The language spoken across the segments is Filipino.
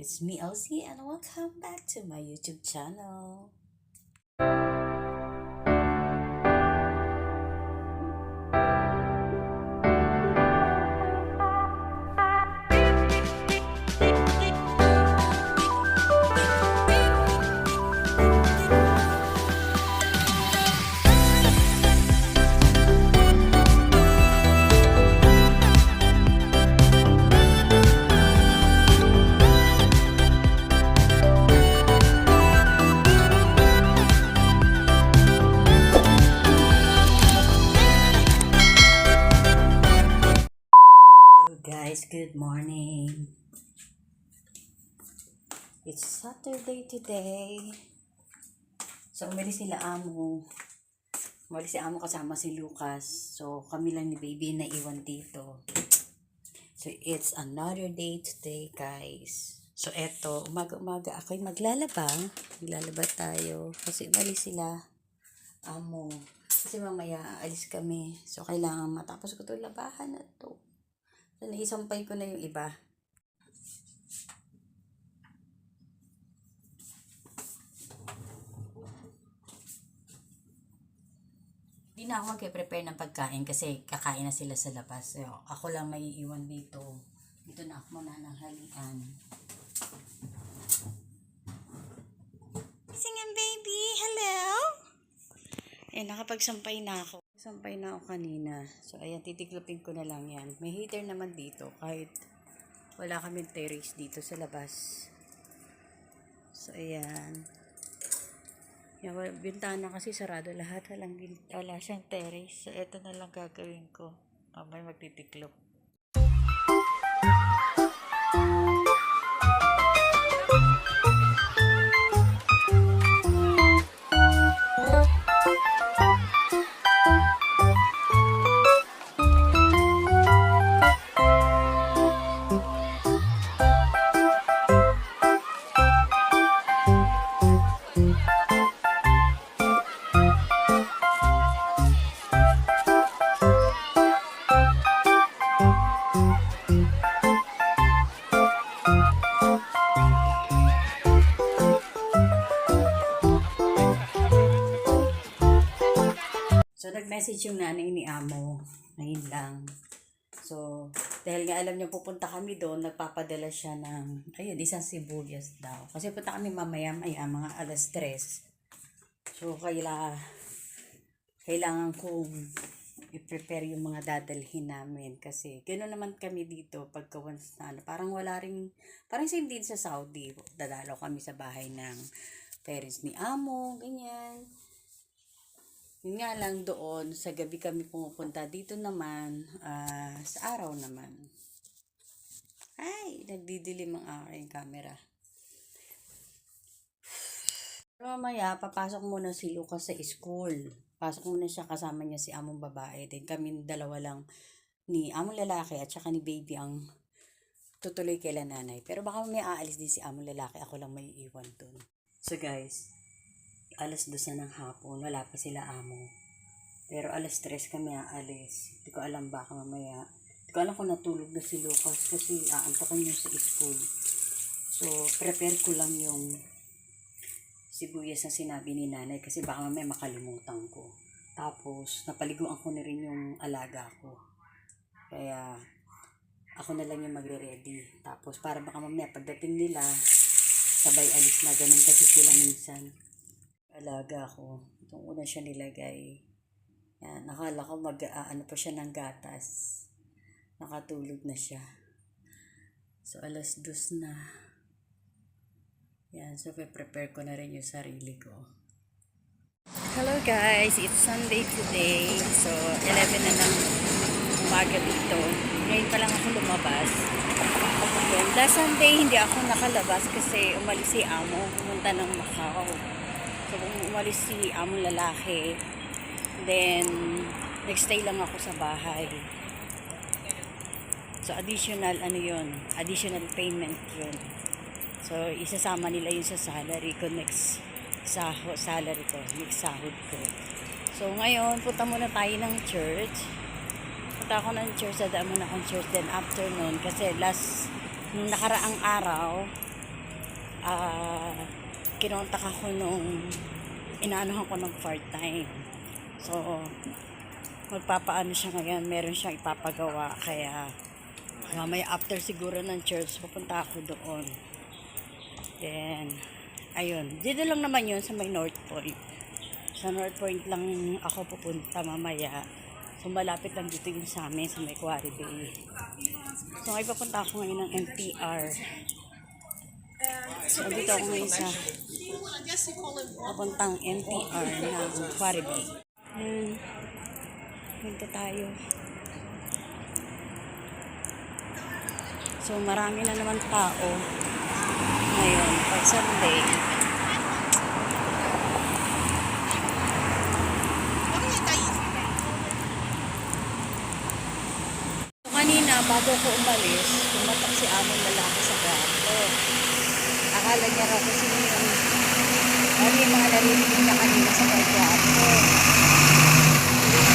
it's me Elsie and welcome back to my YouTube channel. It's Saturday today. So, umalis sila amo. Umalis si amo kasama si Lucas. So, kami lang ni baby na iwan dito. So, it's another day today, guys. So, eto, umaga-umaga ako'y maglalaba. Maglalaba tayo. Kasi umalis sila amo. Kasi mamaya alis kami. So, kailangan matapos ko itong labahan na to. So, naisampay ko na yung iba. Hindi na ako mag-prepare ng pagkain kasi kakain na sila sa labas. So, ako lang may iwan dito. Dito na ako muna ng halian. Singing baby, hello? Eh, nakapagsampay na ako. Sampay na ako kanina. So, ayan, titiklopin ko na lang yan. May heater naman dito kahit wala kami terrace dito sa labas. So, ayan. Wala- bintana kasi sarado lahat. Walang, wala siyang terrace. So, ito na lang gagawin ko. Mamay magtitiklop. So, nag-message yung nanay ni Amo. Ngayon lang. So, dahil nga alam niya pupunta kami doon, nagpapadala siya ng, ayun, isang sibuyas daw. Kasi punta kami mamaya maya, mga alas tres. So, kaila, kailangan kong i-prepare yung mga dadalhin namin. Kasi, gano'n naman kami dito, pagka once na, ano, parang wala rin, parang same din sa Saudi. Dadalaw kami sa bahay ng parents ni Amo, ganyan. Yun nga lang doon, sa gabi kami pumupunta. Dito naman, ah, sa araw naman. Ay, nagdidilim ang aking camera. Pero mamaya, papasok muna si Lucas sa school. Pasok muna siya kasama niya si among babae. Then kami dalawa lang ni among lalaki at saka ni baby ang tutuloy kay nanay. Pero baka may aalis din si among lalaki. Ako lang may iwan doon. So guys, alas dos na ng hapon, wala pa sila amo. Pero alas tres kami aalis. Hindi ko alam baka mamaya. Hindi ko alam kung natulog na si Lucas kasi aantokan niya sa school. So, prepare ko lang yung sibuyas na sinabi ni nanay kasi baka mamaya makalimutan ko. Tapos, napaliguan ko na rin yung alaga ko. Kaya, ako na lang yung magre-ready. Tapos, para baka mamaya pagdating nila, sabay alis na ganun kasi sila minsan alaga ko. Itong una siya nilagay. Yan, nakala ko mag, ah, ano pa siya ng gatas. Nakatulog na siya. So, alas dos na. Yan, so prepare ko na rin yung sarili ko. Hello guys, it's Sunday today. So, 11 na ng umaga dito. Ngayon pa lang ako lumabas. Yun, last Sunday hindi ako nakalabas kasi umalis si Amo, pumunta ng Macau. So, umalis si Amo lalaki, then, nagstay lang ako sa bahay. So, additional, ano yun, additional payment yun. So, isasama nila yun sa salary ko next saho, salary ko, next sahod ko. So, ngayon, punta muna tayo ng church. Punta ako ng church, dadaan muna akong church. Then, afternoon, kasi last, nung nakaraang araw, ah, kinontak ako nung inaanohan ko ng part-time. So, magpapaano siya ngayon, meron siyang ipapagawa, kaya mamaya after siguro ng church, pupunta ako doon. Then, ayun, dito lang naman yun sa may North Point. Sa North Point lang ako pupunta mamaya. So, malapit lang dito yung sa amin, sa may Quarry Bay. So, ngayon papunta ako ngayon ng NTR. So, dito ako ngayon sa papuntang NTR ng Quarry Bay. Hmm. Dito tayo. So, marami na naman tao ngayon. Pag Sunday, So, kanina, bago ko umalis, tumatak si among lalaki sa gato. Akala niya raw kasi yung ano yung mga narinig niya kanina sa kwarto.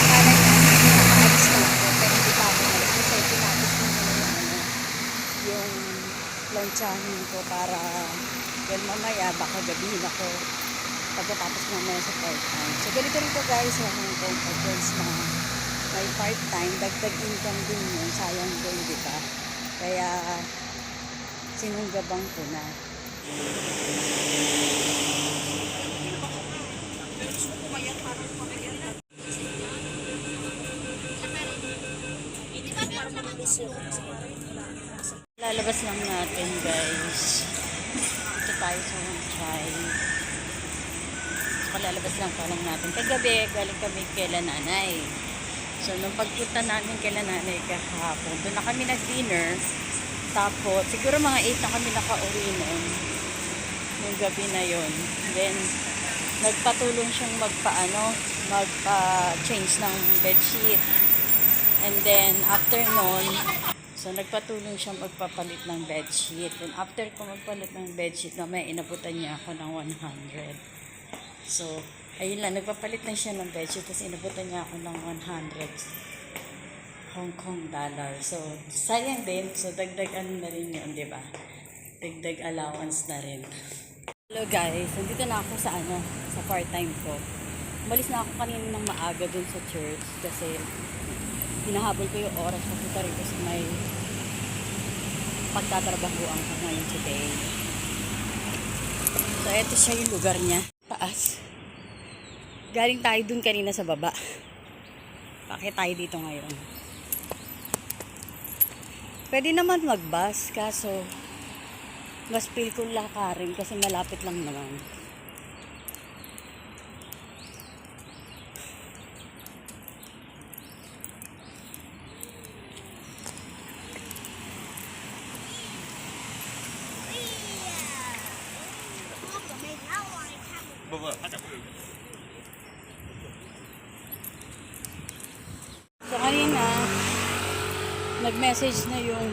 Akala niya, nakaalis na ako, pero hindi pa ako umalis. Kasi tinapos ko yung ano, yung planchahin ko para well mamaya baka gabihin ako pagkatapos mamaya sa part-time. So ganito rito guys, sa Hong Kong pag na may part-time, dagdag income din yun, sayang din, di ba? Kaya sinunggabang ko na. Lalabas lang natin guys. Ito tayo sa Hunchay. So, lalabas lang pa lang natin. Kagabi, galing kami kay nanay. So, nung pagpunta namin kay nanay kahapon, doon na kami nag-dinner. Tapos, siguro mga 8 na kami nakauwi noon. Nung gabi na yon Then, nagpatulong siyang magpaano, magpa-change ng bedsheet. And then, after nun, so nagpatulong siya magpapalit ng bedsheet. And after ko magpalit ng bedsheet, mamaya inabutan niya ako ng 100. So, ayun lang, nagpapalit lang siya ng bedsheet, tapos inabutan niya ako ng 100 Hong Kong dollar. So, sayang din. So, dagdag ano na rin yun, di ba? Dagdag allowance na rin. Hello guys, nandito na ako sa ano, sa part-time ko. Umalis na ako kanina ng maaga dun sa church kasi hinahabol ko yung oras papunta rin kasi may pagtatrabahuan ko ngayon today. So, eto siya yung lugar niya. Taas. Galing tayo dun kanina sa baba. Bakit tayo dito ngayon? Pwede naman mag-bus, kaso mas feel ko lakarin kasi malapit lang naman. So kanina, nag-message na yung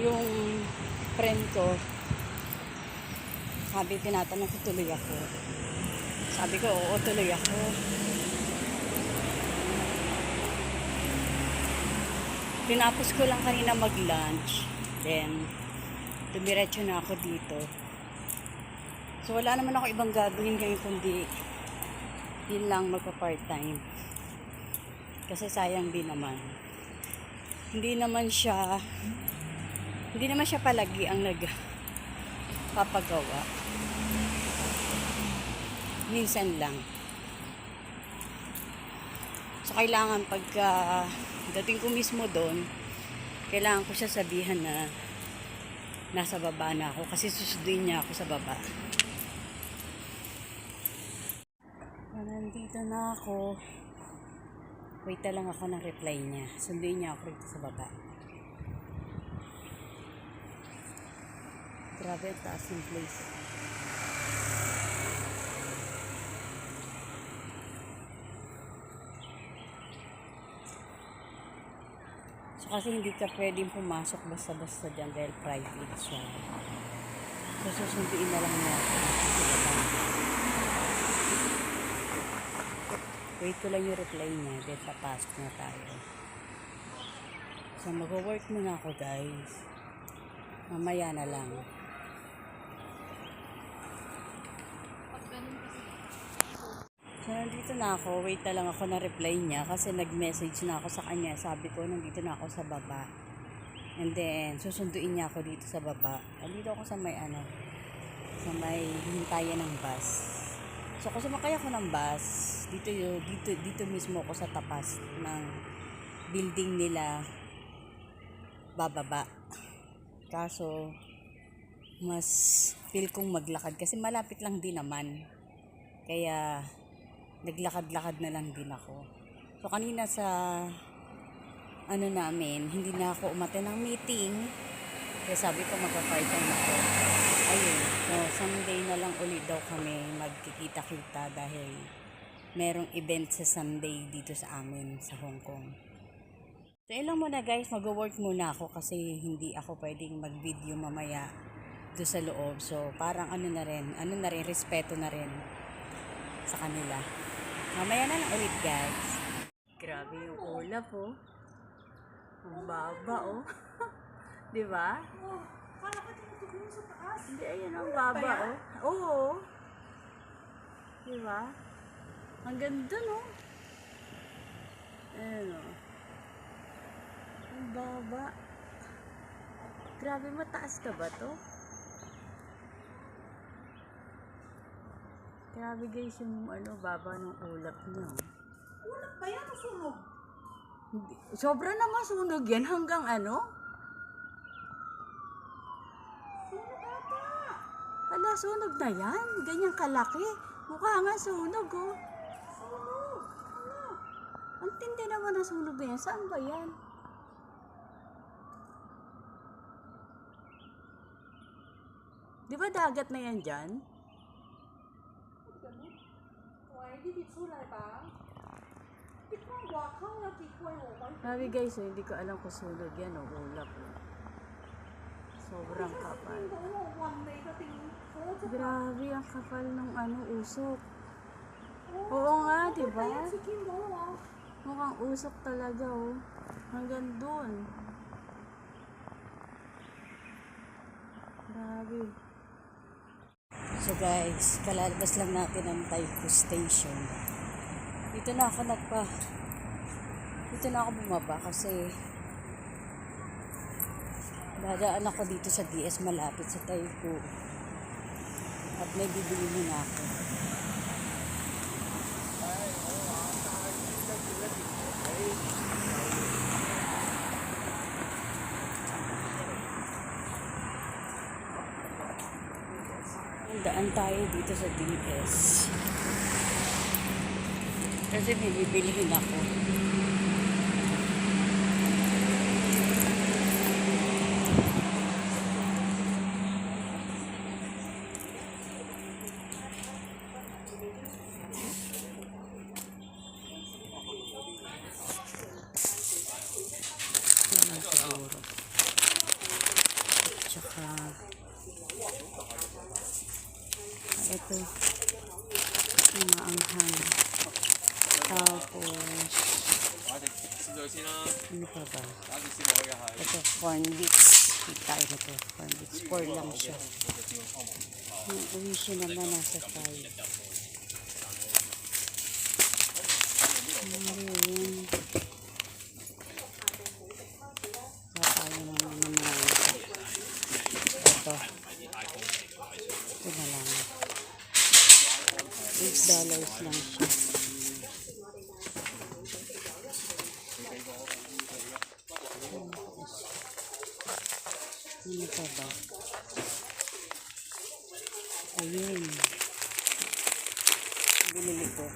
yung friend ko. Sabi, tinatanong ko tuloy ako. Sabi ko, oo, tuloy ako. Tinapos ko lang kanina mag-lunch. Then, dumiretso na ako dito. So, wala naman ako ibang gagawin ngayon kundi yun lang magpa-part-time. Kasi sayang din naman. Hindi naman siya hindi naman siya palagi ang nagpapagawa. Minsan lang. So, kailangan pagka dating ko mismo doon, kailangan ko siya sabihan na nasa baba na ako kasi susunduin niya ako sa baba. Nandito na ako. Wait lang ako ng reply niya. Sunduin niya ako rito sa baba. Grabe taas ng place. So kasi hindi ka pwedeng pumasok basta-basta dyan dahil private siya. So susunduin na lang natin. Wait ko lang yung reply niya. Then papasok na tayo. So mag-work muna ako guys. Mamaya na lang. So, nandito na ako. Wait na lang ako na reply niya kasi nag-message na ako sa kanya. Sabi ko, nandito na ako sa baba. And then, susunduin niya ako dito sa baba. Nandito ako sa may ano, sa may hintayan ng bus. So, kung sumakay ako ng bus, dito dito, dito mismo ako sa tapas ng building nila bababa. Kaso, mas feel kong maglakad kasi malapit lang din naman. Kaya, naglakad-lakad na lang din ako. So, kanina sa ano namin, hindi na ako umate ng meeting. Kaya sabi ko magpa-part time ako. Ayun, so Sunday na lang ulit daw kami magkikita-kita dahil merong event sa Sunday dito sa amin sa Hong Kong. So, yun lang muna guys, mag-work muna ako kasi hindi ako pwedeng mag-video mamaya do sa loob. So, parang ano na rin, ano na rin, respeto na rin sa kanila. Mamaya na lang ulit guys. Grabe yung ulap oh. Ang baba oh. Di ba? Kala ko tinutugin sa taas. Hindi, ayun ang baba oh. Oo. Di ba? Ang ganda no? Ayun oh. Ang baba. Grabe, mataas ka ba to? Grabe guys yung ano, baba ng ulap niya. Ulap ba yan sunog? Hindi. Sobra naman sunog yan hanggang ano? Sunog ata. Hala, sunog na yan. Ganyan kalaki. Mukha nga sunog, oh. Sunog. Ano? Ang tindi naman ng sunog na yan. Saan ba yan? Di ba dagat na yan dyan? Sabi guys, eh, hindi ko alam kung sunog yan o ulap. Eh. Sobrang kapal. Grabe ang kapal ng ano, usok. Oo nga, di diba? Mukhang usok talaga oh. Hanggang dun. Grabe. Grabe. So guys, kalalabas lang natin ang Taiko Station. Dito na ako nagpa... Dito na ako bumaba kasi dadaan ako dito sa DS malapit sa Taiko. At may bibili muna ako. Daan tayo dito sa DS. Kasi bibibilihin ako. Tapos, ano pa ba? Ito, corn bits. Kita ito ito. Corn bits. 4 lang siya. Yung uwi siya naman nasa 5. Ano pa ba? Ayun. Binili ko.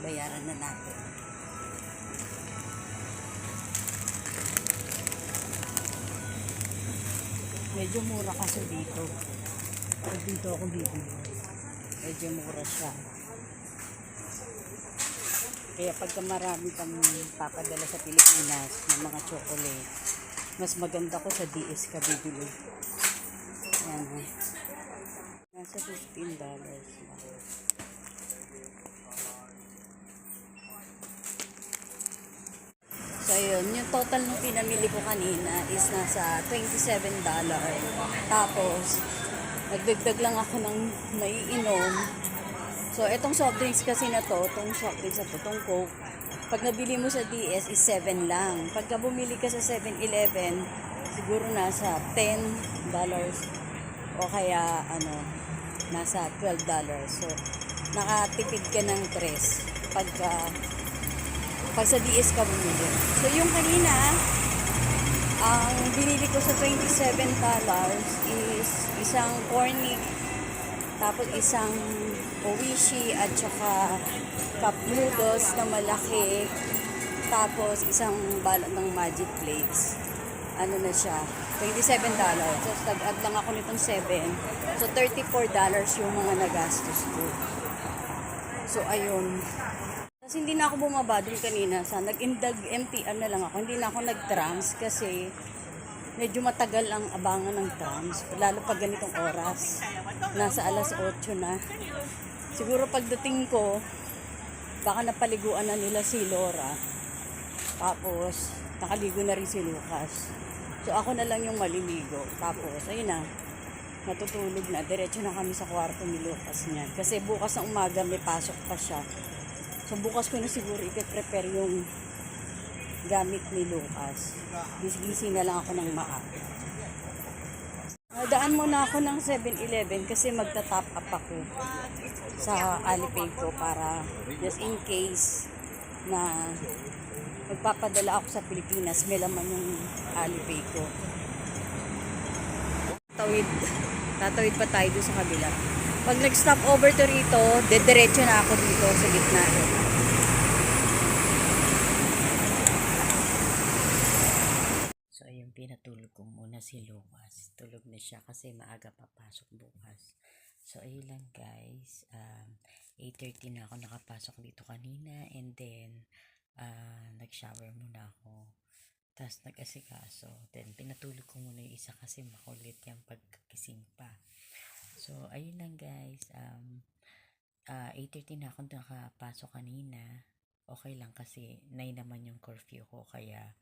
Bayaran na natin. Medyo mura kasi dito. Pag dito ako bibili. Medyo mura siya. Kaya pagka marami kang papadala sa Pilipinas ng mga chocolate, mas maganda ko sa DS ka bibili. Ayan. eh. Nasa $15 lang. So, yun. Yung total ng pinamili ko kanina is nasa $27. Tapos, nagdagdag lang ako ng naiinom So, itong soft drinks kasi na to, itong soft drinks na to, itong Coke, pag nabili mo sa DS is 7 lang. Pagka bumili ka sa 7-Eleven, siguro nasa 10 dollars o kaya ano, nasa 12 dollars. So, nakatipid ka ng 3 pagka pag sa DS ka bumili. So, yung kanina, ang binili ko sa 27 dollars is isang cornic tapos isang oishi at saka cup noodles na malaki. Tapos isang balot ng magic flakes. Ano na siya? $27. So, nag-add lang ako nitong 7. So, $34 yung mga nagastos ko. So, ayun. Tapos hindi na ako bumaba dun kanina. Sa nag-indag MTR na lang ako. Hindi na ako nag-trams kasi medyo matagal ang abangan ng trams. Lalo pag ganitong oras. Nasa alas 8 na. Siguro pagdating ko, baka napaliguan na nila si Laura. Tapos, nakaligo na rin si Lucas. So, ako na lang yung maliligo. Tapos, ayun na. Natutulog na. Diretso na kami sa kwarto ni Lucas niyan. Kasi bukas ng umaga may pasok pa siya. So, bukas ko na siguro ipe-prepare yung gamit ni Lucas. Gising na lang ako ng maaga. Daan muna ako ng 7-Eleven kasi magta-top up ako sa Alipay ko para just in case na magpapadala ako sa Pilipinas, may laman yung Alipay ko. Tawid, tatawid pa tayo doon sa kabila. Pag nag-stop over to rito, dediretso na ako dito sa gitna. So, ayun, pinatulog ko muna si Lucas. Tulog na siya kasi maaga papasok bukas. So, ayun lang guys. Um, 8.30 na ako nakapasok dito kanina and then uh, nag-shower muna ako. Tapos nag-asikaso. Then, pinatulog ko muna yung isa kasi makulit yung pagkakising pa. So, ayun lang guys. Um, uh, 8.30 na ako nakapasok kanina. Okay lang kasi 9 naman yung curfew ko kaya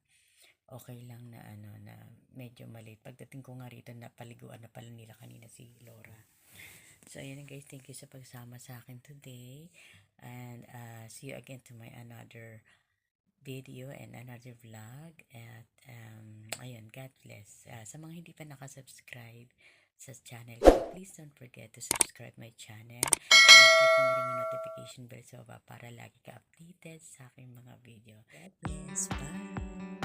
okay lang na ano na medyo maliit. Pagdating ko nga rito napaliguan na pala nila kanina si Laura. So ayun guys, thank you sa pagsama sa akin today. And uh, see you again to my another video and another vlog. At um, ayun, God bless. Uh, sa mga hindi pa nakasubscribe sa channel please don't forget to subscribe my channel. And click mo rin yung notification bell sa baba para lagi ka updated sa aking mga video. God bless. Bye!